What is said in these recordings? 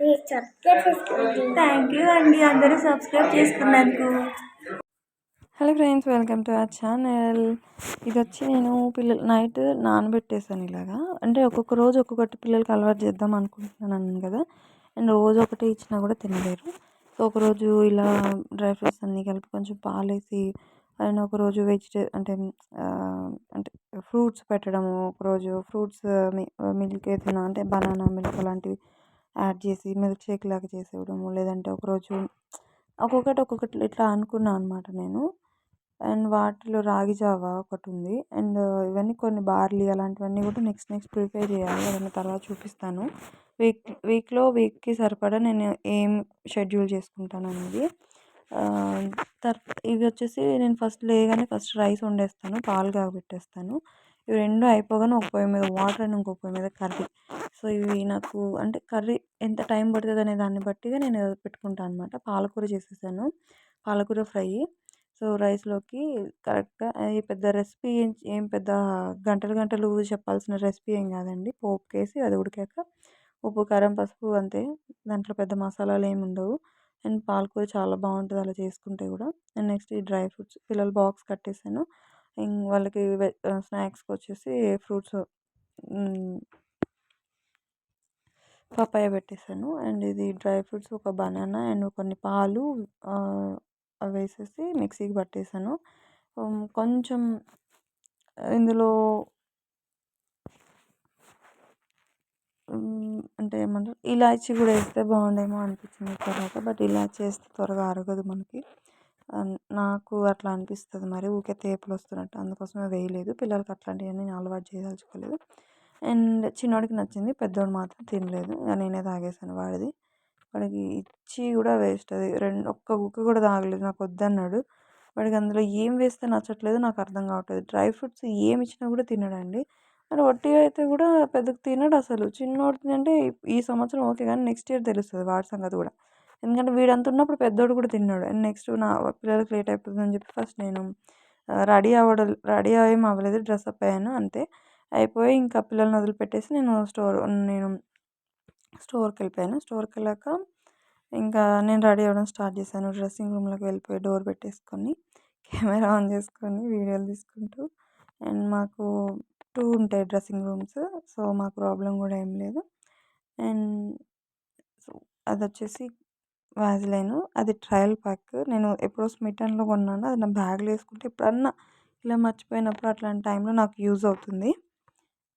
Please subscribe చేసుకోండి thank you అండి. అందరూ సబ్స్క్రైబ్ చేసుకున్నందుకు. Hello friends welcome to our channel ఇది వచ్చి నేను పిల్లలు నైట్ నానబెట్టేసాను ఇలాగా. అంటే ఒక్కొక్క రోజు ఒక్కొక్కటి పిల్లలకి అలవాటు చేద్దాం అనుకుంటున్నాను కదా. అండ్ రోజు ఒకటి ఇచ్చినా కూడా తినలేరు. సో ఒకరోజు ఇలా డ్రై ఫ్రూట్స్ అన్నీ కలిపి కొంచెం పాలేసి అండ్ ఒకరోజు వెజిటే అంటే అంటే ఫ్రూట్స్ పెట్టడము ఒకరోజు ఫ్రూట్స్ మిల్క్ ఏదైనా అంటే బనానా మిల్క్ అలాంటివి యాడ్ చేసి మిల్క్ షేక్ లాగా చేసి ఇవ్వడము లేదంటే ఒకరోజు ఒక్కొక్కటి ఒక్కొక్కటి ఇట్లా అనుకున్నాను అనమాట నేను. అండ్ వాటిలో రాగి జావా ఒకటి ఉంది. అండ్ ఇవన్నీ కొన్ని బార్లీ అలాంటివన్నీ కూడా నెక్స్ట్ నెక్స్ట్ ప్రిపేర్ చేయాలి. అవన్నీ తర్వాత చూపిస్తాను. వీక్ వీక్లో వీక్కి సరిపడా నేను ఏం షెడ్యూల్ చేసుకుంటాను అనేది. ఇవి వచ్చేసి నేను ఫస్ట్ లేగానే ఫస్ట్ రైస్ వండేస్తాను పాలు కాగబెట్టేస్తాను. ఇవి రెండు అయిపోగానే ఒక పొయ్యి మీద వాటర్ అండ్ ఇంకో పొయ్యి మీద కర్రీ. సో ఇవి నాకు అంటే కర్రీ ఎంత టైం పడుతుంది అనే దాన్ని బట్టిగా నేను పెట్టుకుంటాను అనమాట పాలకూర చేసేసాను. పాలకూర ఫ్రై. సో రైస్లోకి కరెక్ట్గా అది పెద్ద రెసిపీ ఏం పెద్ద గంటలు గంటలు చెప్పాల్సిన రెసిపీ ఏం కాదండి. పోపుకేసి అది ఉడికాక ఉప్పు కారం పసుపు అంతే. దాంట్లో పెద్ద మసాలాలు ఏమి ఉండవు. అండ్ పాలకూర చాలా బాగుంటుంది అలా చేసుకుంటే కూడా. అండ్ నెక్స్ట్ ఈ డ్రై ఫ్రూట్స్. పిల్లలు బాక్స్ కట్టేసాను. వాళ్ళకి స్నాక్స్కి వచ్చేసి ఫ్రూట్స్ పపాయ పెట్టేసాను. అండ్ ఇది డ్రై ఫ్రూట్స్ ఒక బనానా అండ్ కొన్ని పాలు అవి వేసేసి మిక్సీకి పట్టేసాను. కొంచెం ఇందులో అంటే ఏమంటారు ఇలాచీ కూడా వేస్తే బాగుండేమో అనిపించింది తర్వాత బట్ ఇలాచీ వేస్తే త్వరగా అరగదు మనకి. నాకు అట్లా అనిపిస్తుంది మరి. ఊరికే తేపులు వస్తున్నట్టు. అందుకోసమే వేయలేదు. పిల్లలకి అట్లాంటివన్నీ నేను అలవాటు చేయదలుచుకోలేదు. అండ్ చిన్నోడికి నచ్చింది. పెద్దోడు మాత్రం తినలేదు. నేనే తాగేసాను వాడిది. వాడికి ఇచ్చి కూడా వేస్ట్ అది. రెండు ఒక్క కుక్క కూడా తాగలేదు. నాకు వద్దన్నాడు. వాడికి అందులో ఏం వేస్తే నచ్చట్లేదు నాకు అర్థం కావట్లేదు. డ్రై ఫ్రూట్స్ ఏమి ఇచ్చినా కూడా తినడండి. మరి వట్టిగా అయితే కూడా పెద్దగా తినడు అసలు. చిన్నోడు అంటే ఈ సంవత్సరం ఓకే కానీ నెక్స్ట్ ఇయర్ తెలుస్తుంది వాడి సంగతి కూడా. ఎందుకంటే వీడంత ఉన్నప్పుడు పెద్దోడు కూడా తిన్నాడు. అండ్ నెక్స్ట్ నా పిల్లలకి లేట్ అయిపోతుంది అని చెప్పి ఫస్ట్ నేను రెడీ అవ్వడం రెడీ ఏం అవ్వలేదు. డ్రెస్అప్ అయ్యాను అంతే. అయిపోయి ఇంకా పిల్లల్ని వదిలిపెట్టేసి నేను స్టోర్ నేను స్టోర్కి వెళ్ళిపోయాను. స్టోర్కి వెళ్ళాక ఇంకా నేను రెడీ అవ్వడం స్టార్ట్ చేశాను. డ్రెస్సింగ్ రూమ్లోకి వెళ్ళిపోయి డోర్ పెట్టేసుకొని కెమెరా ఆన్ చేసుకొని వీడియోలు తీసుకుంటూ అండ్ మాకు టూ ఉంటాయి డ్రెస్సింగ్ రూమ్స్. సో మాకు ప్రాబ్లం కూడా ఏం లేదు. అండ్ సో అది వచ్చేసి వ్యాజిలైన్ అది ట్రయల్ ప్యాక్. నేను ఎప్పుడో స్మిటన్లో కొన్నాను. అది నా బ్యాగ్లో వేసుకుంటే ఎప్పుడన్నా ఇలా మర్చిపోయినప్పుడు అట్లాంటి టైంలో నాకు యూజ్ అవుతుంది.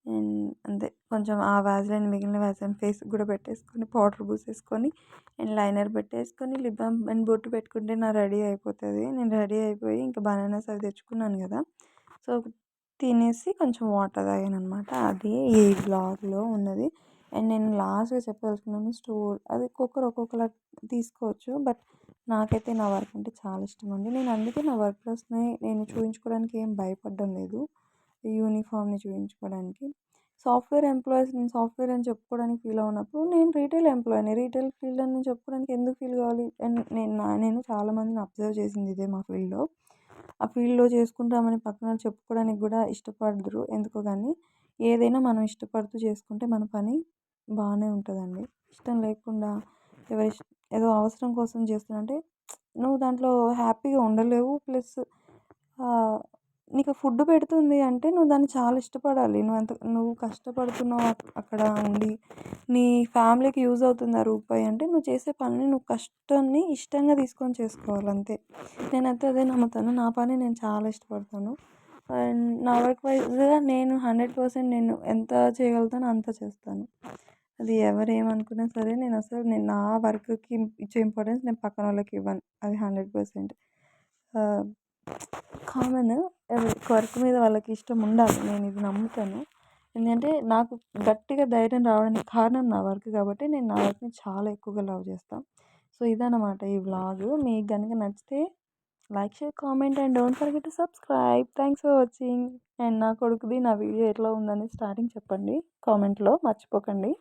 అండ్ అంతే. కొంచెం ఆ వ్యాజ్లైన్ మిగిలిన వ్యాజ్లైన్ ఫేస్ కూడా పెట్టేసుకొని పౌడర్ పూసేసుకొని అండ్ లైనర్ పెట్టేసుకొని లిప్ బామ్ అండ్ బొట్టు పెట్టుకుంటే నా రెడీ అయిపోతుంది. నేను రెడీ అయిపోయి ఇంకా బనానాస్ అవి తెచ్చుకున్నాను కదా. సో తినేసి కొంచెం వాటర్ తాగాను అనమాట అది ఈ బ్లాగ్లో ఉన్నది. అండ్ నేను లాస్ట్గా చెప్పదలుచుకున్నాను స్టోర్ అది ఒక్కొక్కరు ఒక్కొక్కలా తీసుకోవచ్చు బట్ నాకైతే నా వర్క్ అంటే చాలా ఇష్టం అండి. నేను అందుకే నా వర్క్ ప్లేస్ని నేను చూపించుకోవడానికి ఏం భయపడడం లేదు. యూనిఫామ్ని చూపించుకోవడానికి సాఫ్ట్వేర్ ఎంప్లాయీస్ నేను సాఫ్ట్వేర్ అని చెప్పుకోవడానికి ఫీల్ అవునప్పుడు నేను రీటైల్ ఎంప్లాయీని రీటైల్ ఫీల్డ్ అని చెప్పుకోవడానికి ఎందుకు ఫీల్ కావాలి? అండ్ నేను నేను చాలామందిని అబ్జర్వ్ చేసింది ఇదే మా ఫీల్డ్లో ఆ ఫీల్డ్లో చేసుకుంటామని పక్కన చెప్పుకోవడానికి కూడా ఇష్టపడరు ఎందుకో కానీ ఏదైనా మనం ఇష్టపడుతూ చేసుకుంటే మన పని బాగానే ఉంటుందండి. ఇష్టం లేకుండా ఎవరి ఏదో అవసరం కోసం చేస్తున్నంటే నువ్వు దాంట్లో హ్యాపీగా ఉండలేవు. ప్లస్ నీకు ఫుడ్ పెడుతుంది అంటే నువ్వు దాన్ని చాలా ఇష్టపడాలి. నువ్వు అంత నువ్వు కష్టపడుతున్నావు అక్కడ ఉండి నీ ఫ్యామిలీకి యూజ్ అవుతుంది ఆ రూపాయి అంటే నువ్వు చేసే పనిని నువ్వు కష్టాన్ని ఇష్టంగా తీసుకొని చేసుకోవాలి అంతే. నేనైతే అదే నమ్ముతాను. నా పని నేను చాలా ఇష్టపడతాను. అండ్ నా వర్క్ వైజ్గా నేను హండ్రెడ్ పర్సెంట్ నేను ఎంత చేయగలుగుతానో అంత చేస్తాను. అది ఎవరు ఏమనుకున్నా సరే నేను అసలు నేను నా వర్క్కి ఇచ్చే ఇంపార్టెన్స్ నేను పక్కన వాళ్ళకి ఇవ్వను. అది హండ్రెడ్ పర్సెంట్. కామన్ వర్క్ మీద వాళ్ళకి ఇష్టం ఉండాలి. నేను ఇది నమ్ముతాను. ఎందుకంటే నాకు గట్టిగా ధైర్యం రావడానికి కారణం నా వర్క్ కాబట్టి నేను నా వర్క్ని చాలా ఎక్కువగా లవ్ చేస్తాను సో ఇదన్నమాట ఈ వ్లాగ్. మీకు కనుక నచ్చితే like share comment and don't forget to subscribe thanks for watching and నా కొడుకుది నా వీడియో ఎట్లా ఉందని స్టార్టింగ్ చెప్పండి. కామెంట్లో మర్చిపోకండి.